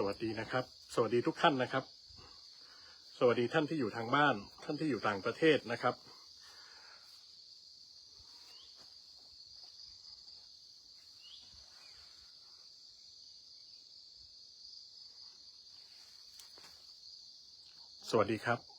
สวัสดีนะครับ สวัสดีทุกท่านนะครับ สวัสดีท่านที่อยู่ทางบ้าน ท่านที่อยู่ต่างประเทศนะครับ สวัสดีครับ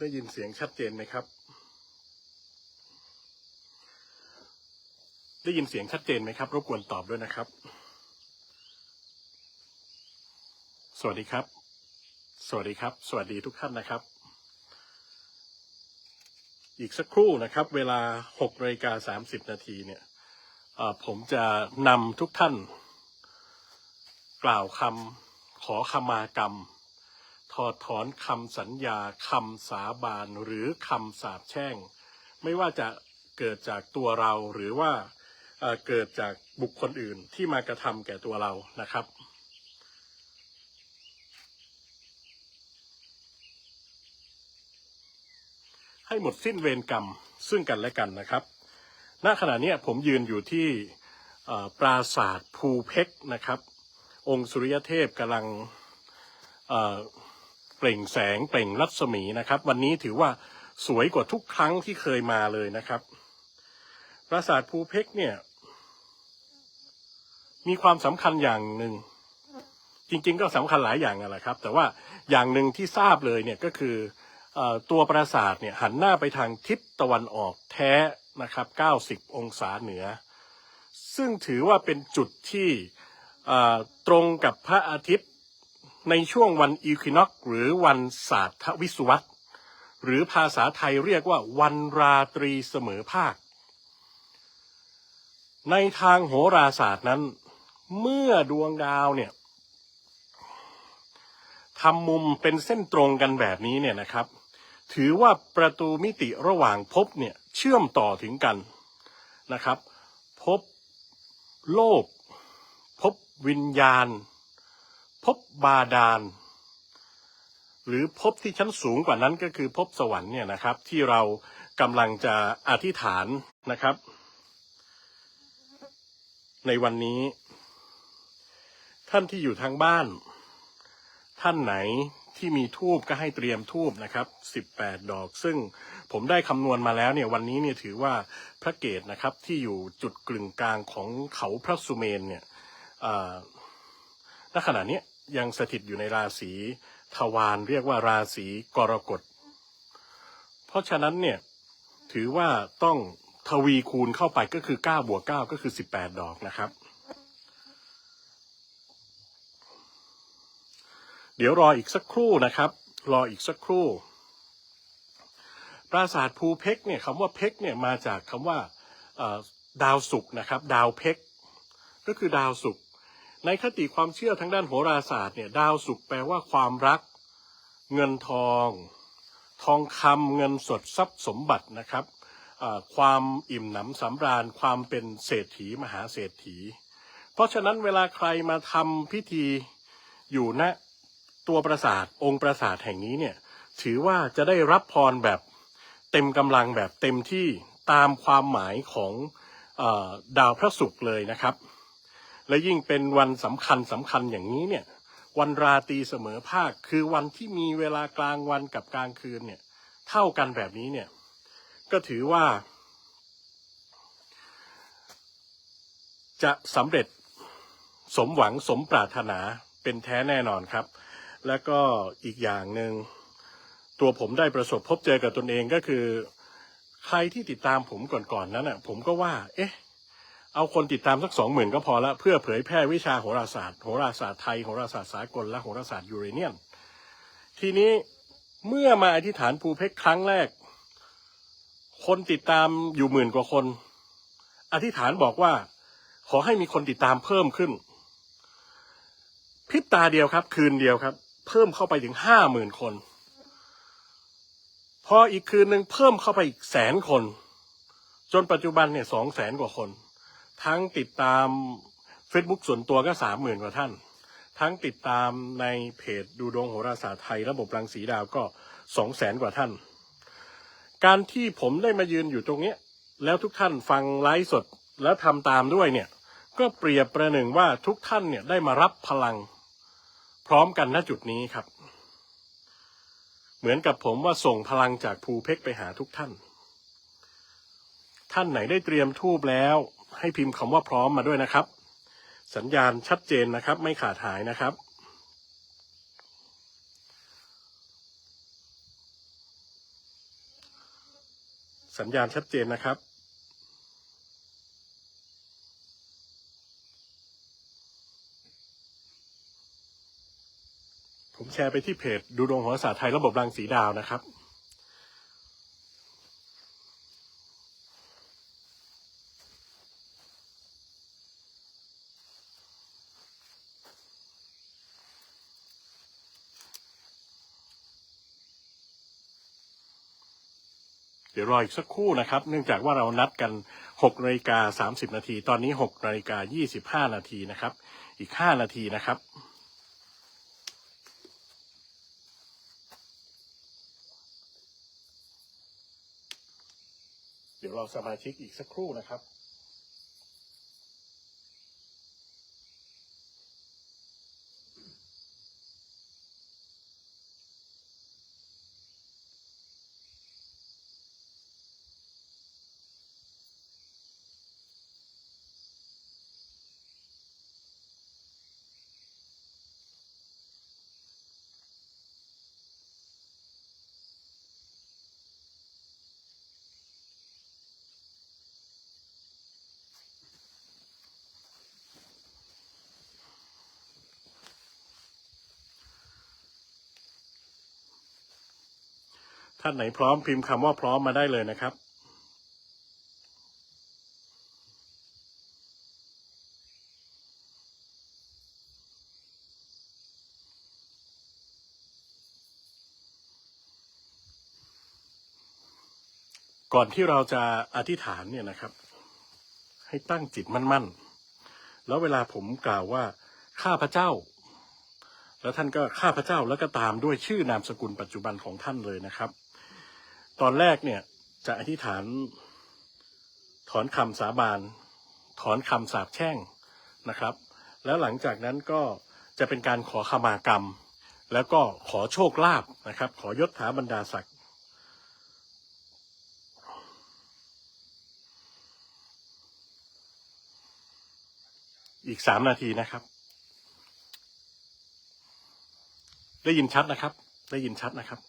ได้ยินเสียงชัดเจนไหมครับ ได้ยินเสียงชัดเจนไหมครับ รบกวนตอบด้วยนะครับ สวัสดีครับ สวัสดีครับ สวัสดีทุกท่านนะครับ อีกสักครู่นะครับ เวลา6นาฬิกา30 นาทีเนี่ยผมจะนำทุกท่าน กล่าวคำขอขมากรรม ถอดถอนคำสัญญาคำสาบานหรือคำสาปแช่ง ไม่ว่าจะเกิดจากตัวเราหรือว่าเกิดจากบุคคลอื่นที่มากระทำแก่ตัวเรานะครับ ให้หมดสิ้นเวรกรรมซึ่งกันและกันนะครับ ณ ขณะนี้ผมยืนอยู่ที่ปราศาสตร์ภูเพกนะครับ องค์สุริยเทพกำลัง เปล่งแสงเปล่งรัศมีนะครับ วันนี้ถือว่าสวยกว่าทุกครั้งที่เคยมาเลยนะครับ ปราสาทภูเพกเนี่ย มีความสำคัญอย่างหนึ่ง จริง ๆ ก็สำคัญหลายอย่างนั่นแหละครับ แต่ว่าอย่างหนึ่งที่ทราบเลยเนี่ยก็คืออตัวปราสาทเนี่ยหันหน้าไปทางทิศตะวันออกแท้นะครับ 90 องศาเหนือ ซึ่งถือว่าเป็นจุดที่ตรงกับพระอาทิตย์ ในช่วงวันอีควินอกหรือวันศาสตวิสุวัตหรือภาษาไทยเรียกว่าวันราตรีเสมอภาค ในทางโหราศาสตร์นั้น เมื่อดวงดาวเนี่ยทำมุมเป็นเส้นตรงกันแบบนี้เนี่ยนะครับ ถือว่าประตูมิติระหว่างภพเนี่ยเชื่อมต่อถึงกันนะครับภพโลกภพวิญญาณ พบบาดาล หรือภพที่ชั้นสูงกว่านั้นก็คือภพสวรรค์เนี่ยนะครับ ที่เรากำลังจะอธิษฐานนะครับ ในวันนี้ ท่านที่อยู่ทางบ้าน ท่านไหนที่มีทูบก็ให้เตรียมทูบนะครับ 18 ดอก ซึ่งผมได้คำนวณมาแล้วเนี่ยวันนี้เนี่ยถือว่าพระเกตนะครับที่อยู่จุดกลึงกลางของเขาพระสุเมนเนี่ยอ่า ณขณะนี้ยังสถิตอยู่ในราศีทวารเรียกว่าราศีกรกฎ เพราะฉะนั้นเนี่ยถือว่าต้องทวีคูณเข้าไปก็คือ9บวก9ก็คือ 18 ดอกนะครับ เดี๋ยวรออีกสักครู่นะครับ รออีกสักครู่ ปราสาทภูเพกเนี่ยคำว่าเพกเนี่ยมาจากคำว่าดาวศุกร์นะครับ ดาวเพกก็คือดาวศุกร์ ในคติความเชื่อทางด้านโหราศาสตร์เนี่ยดาวศุกร์แปลว่าความรัก เงินทอง ทองคำเงินสดทรัพย์สมบัตินะครับความอิ่มหนำสำราญความเป็นเศรษฐีมหาเศรษฐี เพราะฉะนั้นเวลาใครมาทำพิธีอยู่ณตัวปราสาทองค์ปราสาทแห่งนี้เนี่ยถือว่าจะได้รับพรแบบเต็มกำลังแบบเต็มที่ตามความหมายของอดาวพระศุกร์เลยนะครับ และยิ่งเป็นวันสำคัญสำคัญอย่างนี้เนี่ย วันราตรีเสมอภาค คือวันที่มีเวลากลางวันกับกลางคืนเนี่ย เท่ากันแบบนี้เนี่ย ก็ถือว่า จะสำเร็จสมหวังสมปรารถนาเป็นแท้แน่นอนครับ แล้วก็อีกอย่างหนึ่งตัวผมได้ประสบพบเจอกับตนเองก็คือ ใครที่ติดตามผมก่อนๆนั้นน่ะ ผมก็ว่า เอ๊ะ เอาคนติดตามสักสองหมื่นก็พอละเพื่อเผยแพร่วิชาโหราศาสตร์โหราศาสตร์ไทยโหราศาสตร์สากลและโหราศาสตร์ยูเรเนียน ทีนี้เมื่อมาอธิษฐานภูเพกครั้งแรก คนติดตามอยู่หมื่นกว่าคน อธิษฐานบอกว่า ขอให้มีคนติดตามเพิ่มขึ้นพริบตาเดียวครับ คืนเดียวครับ เพิ่มเข้าไปถึงห้าหมื่นคน พออีกคืนหนึ่งเพิ่มเข้าไปอีกแสนคน จนปัจจุบันเนี่ยสองแสนกว่าคน ทั้งติดตาม Facebook ส่วนตัวก็สามหมื่นกว่าท่าน ทั้งติดตามในเพจดูดวงโหราศาสตร์ไทย ระบบรังสีดาวก็สองแสนกว่าท่าน การที่ผมได้มายืนอยู่ตรงนี้ แล้วทุกท่านฟังไลฟ์สดแล้วทำตามด้วยเนี่ย ก็เปรียบประหนึ่งว่าทุกท่านเนี่ยได้มารับพลัง พร้อมกันณจุดนี้ครับ เหมือนกับผมว่าส่งพลังจากภูเพกไปหาทุกท่าน ท่านไหนได้เตรียมทูบแล้ว ให้พิมพ์คำว่าพร้อมมาด้วยนะครับ สัญญาณชัดเจนนะครับ ไม่ขาดหายนะครับ สัญญาณชัดเจนนะครับผมแชร์ไปที่เพจดูดวงโหราศาสตร์ไทยระบบรังสีดาวนะครับ เดี๋ยวรออีกสักครู่นะครับ เนื่องจากว่าเรานัดกัน6นาฬิกา30 นาที ตอนนี้6นาฬิกา25 นาทีนะครับ อีก 5 นาทีนะครับเดี๋ยวรอสมาชิกอีกสักครู่นะครับ ท่านไหนพร้อมพิมพ์คำว่าพร้อมมาได้เลยนะครับ ก่อนที่เราจะอธิษฐานเนี่ยนะครับ ให้ตั้งจิตมั่นๆ แล้วเวลาผมกล่าวว่า ข้าพระเจ้าแล้วท่านก็ข้าพระเจ้าแล้วก็ตามด้วยชื่อนามสกุลปัจจุบันของท่านเลยนะครับ ตอนแรกเนี่ย จะอธิษฐานถอนคำสาบานถอนคำสาปแช่งนะครับ แล้วหลังจากนั้นก็จะเป็นการขอขมากรรม แล้วก็ขอโชคลาภนะครับ ขอยศถาบรรดาศักดิ์อีกสามนาทีนะครับ ได้ยินชัดนะครับ ได้ยินชัดนะครับ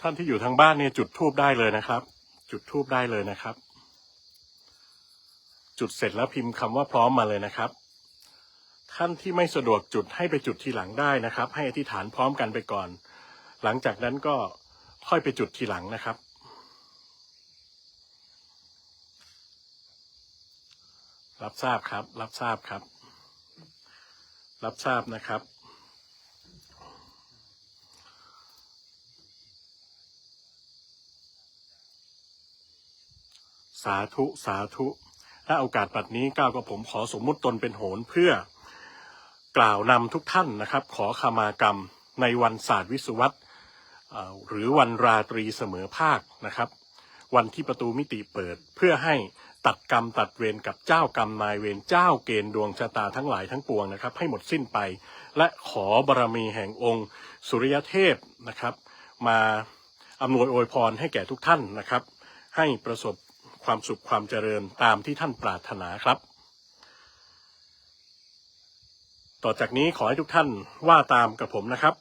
ท่านที่อยู่ทางบ้านเนี่ยจุดทูบได้เลยนะครับ จุดทูบได้เลยนะครับ จุดเสร็จแล้วพิมพ์คำว่าพร้อมมาเลยนะครับ ท่านที่ไม่สะดวกจุดให้ไปจุดทีหลังได้นะครับ ให้อธิษฐานพร้อมกันไปก่อน หลังจากนั้นก็ค่อยไปจุดทีหลังนะครับรับทราบครับ รับทราบครับ รับทราบนะครับ สาธุสาธุและโอกาสปัดนี้ก้าวกับผมขอสมมุติตนเป็นโหนเพื่อกล่าวนำทุกท่านนะครับ ขอขมากรรมในวันศาสตร์วิศวัตหรือวันราตรีเสมอภาคนะครับ วันที่ประตูมิติเปิดเพื่อให้ตัดกรรมตัดเวรกับเจ้ากรรมนายเวรเจ้าเกณฑ์ดวงชะตาทั้งหลายทั้งปวงนะครับ ให้หมดสิ้นไป และขอบารมีแห่งองค์ สุริยเทพนะครับ มาอำนวยอวยพรให้แก่ทุกท่านนะครับ ให้ประสบ ความสุขความเจริญตามที่ท่านปรารถนาครับ ต่อจากนี้ขอให้ทุกท่านว่าตามกับผมนะครับ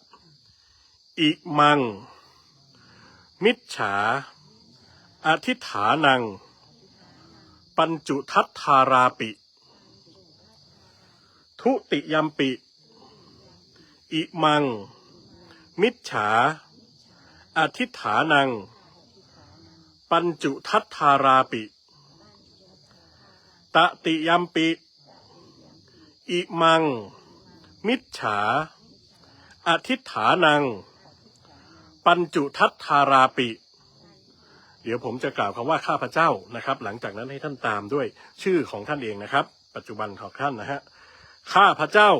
อิมัง มิจฉา อธิฐานัง ปัญจุทัตทาราปิ ทุติยมปิ อิมัง มิจฉา อธิฐานัง ปัญจุทัตธาราปิ ตติยัมปิ อิมัง มิจฉา อธิฐานัง ปัญจุทัตธาราปิ เดี๋ยวผมจะกล่าวคำว่าข้าพเจ้านะครับ หลังจากนั้นให้ท่านตามด้วยชื่อของท่านเองนะครับ ปัจจุบันของท่านนะฮะ ข้าพเจ้า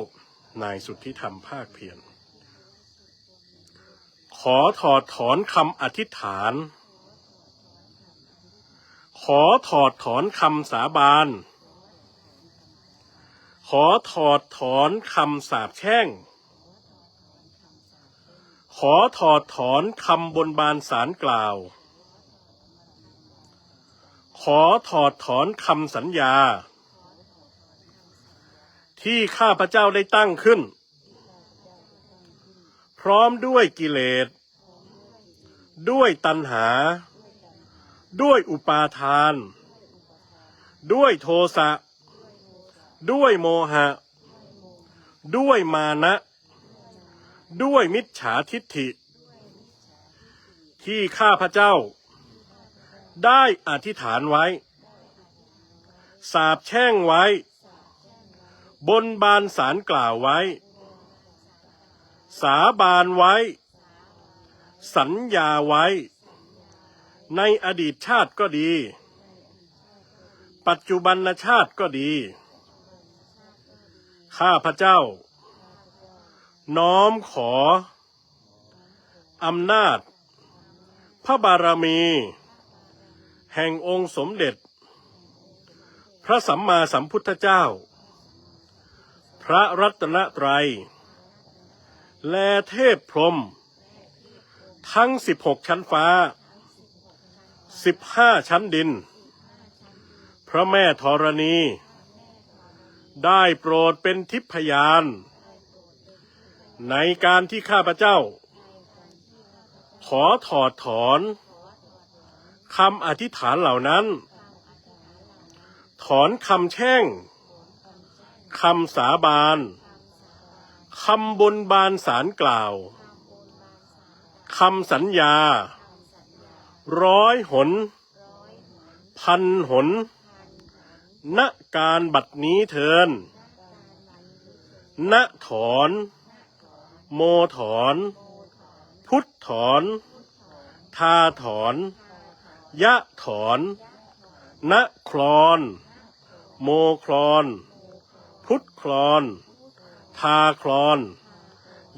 นายสุทธิธรรมภาคเพียรขอถอดถอนคำอธิษฐาน ขอถอดถอนคำสาบาน ขอถอดถอนคำสาปแช่ง ขอถอดถอนคำบนบานสารกล่าว ขอถอดถอนคำสัญญา ที่ข้าพเจ้าได้ตั้งขึ้น พร้อมด้วยกิเลส ด้วยตัณหา ด้วยอุปาทาน ด้วยโทสะ ด้วยโมหะ ด้วยมานะ ด้วยมิจฉาทิฏฐิ ที่ข้าพเจ้า ได้อธิษฐานไว้ สาบแช่งไว้ บนบานสารกล่าวไว้ สาบานไว้ สัญญาไว้ ในอดีตชาติก็ดี ปัจจุบันชาติก็ดี ข้าพเจ้า น้อมขออำนาจ พระบารมี แห่งองค์สมเด็จ พระสัมมาสัมพุทธเจ้า พระรัตนตรัย และเทพพรหมทั้งสิบหกชั้นฟ้า สิบห้าชั้นดิน พระแม่ธรณี ได้โปรดเป็นทิพยาน ในการที่ข้าพเจ้า ขอถอดถอนคำอธิษฐานเหล่านั้น ถอนคำแช่งคำสาบานคำบนบานสารกล่าวคำสัญญา ร้อยหน พันหน ณการบัดนี้เทิน ณถอน โมถอน พุทธถอน ทาถอน ยะถอน ณคลอน โมคลอน พุทธคลอน ทาคลอน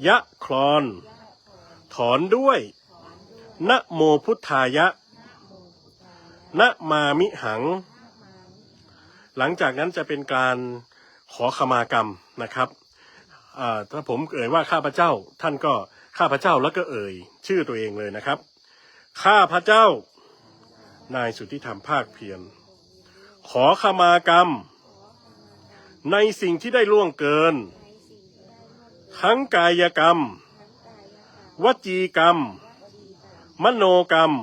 ยะคลอน ถอนด้วย นะโมพุทธายะ นะมามิหัง หลังจากนั้นจะเป็นการขอขมากรรมนะครับถ้าผมเอ่ยว่าข้าพเจ้าท่านก็ข้าพเจ้าแล้วก็เอ่ย ชื่อตัวเองเลยนะครับ ข้าพเจ้า นายสุทธิธรรมภาคเพียรขอขมากรรม ในสิ่งที่ได้ล่วงเกิน ทั้งกายกรรม วจีกรรม มโนกรรม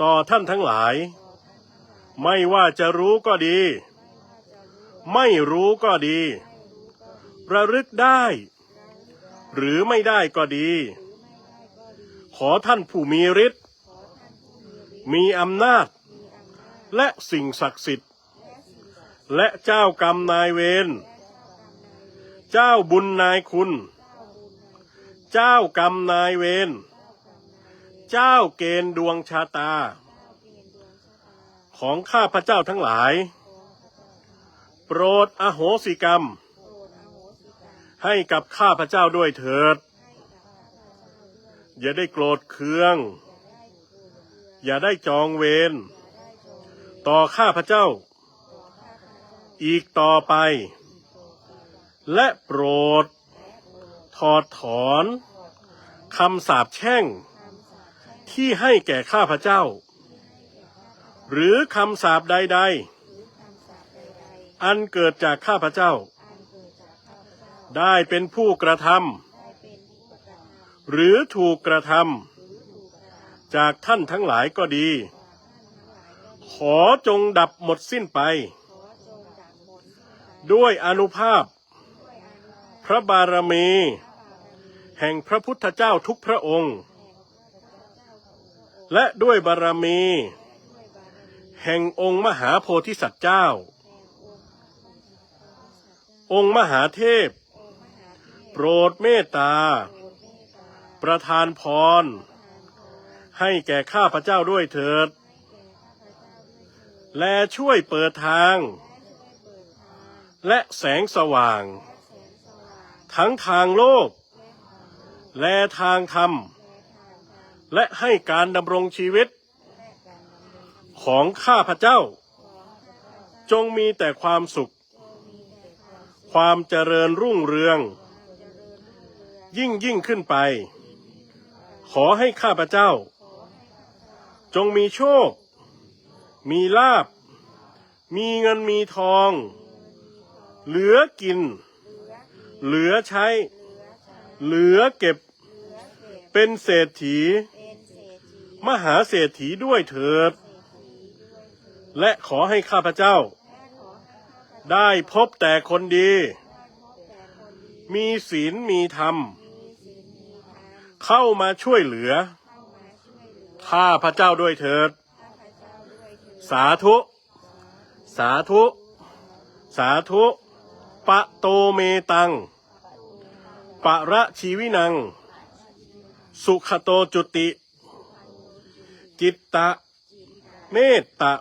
ต่อท่านทั้งหลาย ไม่ว่าจะรู้ก็ดี ไม่รู้ก็ดี ระลึกได้ หรือไม่ได้ก็ดี ขอท่านผู้มีฤทธิ์มีอำนาจ และสิ่งศักดิ์สิทธิ์ และเจ้ากรรมนายเวรเจ้าบุญนายคุณ เจ้ากรรมนายเวร เจ้าเกณฑ์ดวงชะตา ของข้าพระเจ้าทั้งหลาย โปรดอโหสิกรรม ให้กับข้าพระเจ้าด้วยเถิด อย่าได้โกรธเคือง อย่าได้จองเวรต่อข้าพระเจ้า อีกต่อไป และโปรด ถอดถอนคำสาปแช่ง ที่ให้แก่ข้าพเจ้า หรือคำสาปใด ๆ อันเกิดจากข้าพเจ้า ได้เป็นผู้กระทำหรือถูกกระทำจากท่านทั้งหลายก็ดี ขอจงดับหมดสิ้นไป ด้วยอนุภาพ พระบารมี แห่งพระพุทธเจ้าทุกพระองค์ และด้วยบารมี แห่งองค์มหาโพธิสัตว์เจ้า องค์มหาเทพ โปรดเมตตา ประทานพร ให้แก่ข้าพระเจ้าด้วยเถิด และช่วยเปิดทาง และแสงสว่าง ทั้งทางโลก และทางธรรม และให้การดำรงชีวิตของข้าพระเจ้า จงมีแต่ความสุข ความเจริญรุ่งเรือง ยิ่งยิ่งขึ้นไป ขอให้ข้าพเจ้า จงมีโชค มีลาบ มีเงินมีทอง เหลือกิน เหลือใช้ เหลือเก็บ เป็นเศรษฐี มหาเศรษฐีด้วยเถิด และขอให้ข้าพเจ้า ได้พบแต่คนดี มีศีลมีธรรม เข้ามาช่วยเหลือ ข้าพระเจ้าด้วยเถิด สาธุ สาธุ สาธุ ปะโตเมตัง ปะระชีวินัง สุขโตจุติ จิตตะ เมตตะ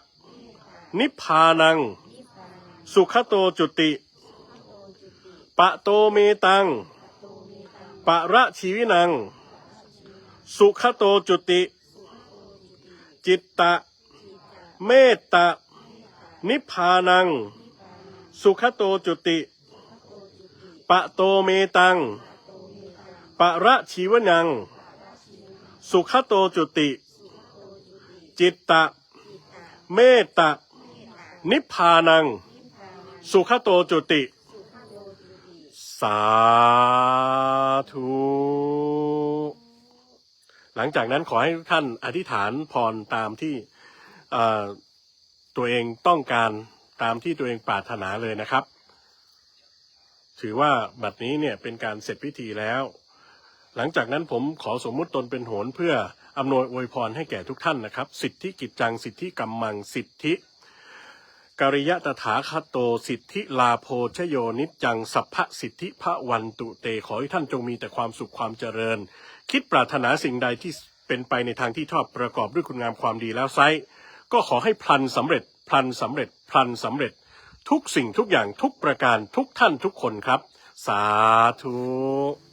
นิพพานัง สุขโตจุติ ปะโตเมตัง ปะระชีวินัง สุขโตจุติ จิตตะ เมตตะ นิพพานัง สุขโตจุติ ปะโตเมตัง ปะระชีวนัง สุขโตจุติ จิตตะ เมตตะ นิพพานัง สุขโตจุติ สาธุ หลังจากนั้นขอให้ทุกท่านอธิษฐานพรตามที่เอ่อตัวเองต้องการตามที่ตัวเองปรารถนาเลยนะครับ ถือว่าบัดนี้เนี่ยเป็นการเสร็จพิธีแล้ว หลังจากนั้นผมขอสมมุติตนเป็นโหนเพื่อ อำนวยอวยพรให้แก่ทุกท่านนะครับ สิทธิกิจจังสิทธิกรรมังสิทธิกริยะตถาคโตสิทธิลาโพชโยนิจจังสัพพสิทธิพระวันตุเตขอให้ท่านจงมีแต่ความสุขความเจริญ คิดปรารถนาสิ่งใดที่เป็นไปในทางที่ชอบประกอบด้วยคุณงามความดีแล้วไซก็ขอให้พลันสำเร็จพลันสำเร็จพลันสำเร็จ ทุกสิ่งทุกอย่างทุกประการทุกท่านทุกคนครับ สาธุ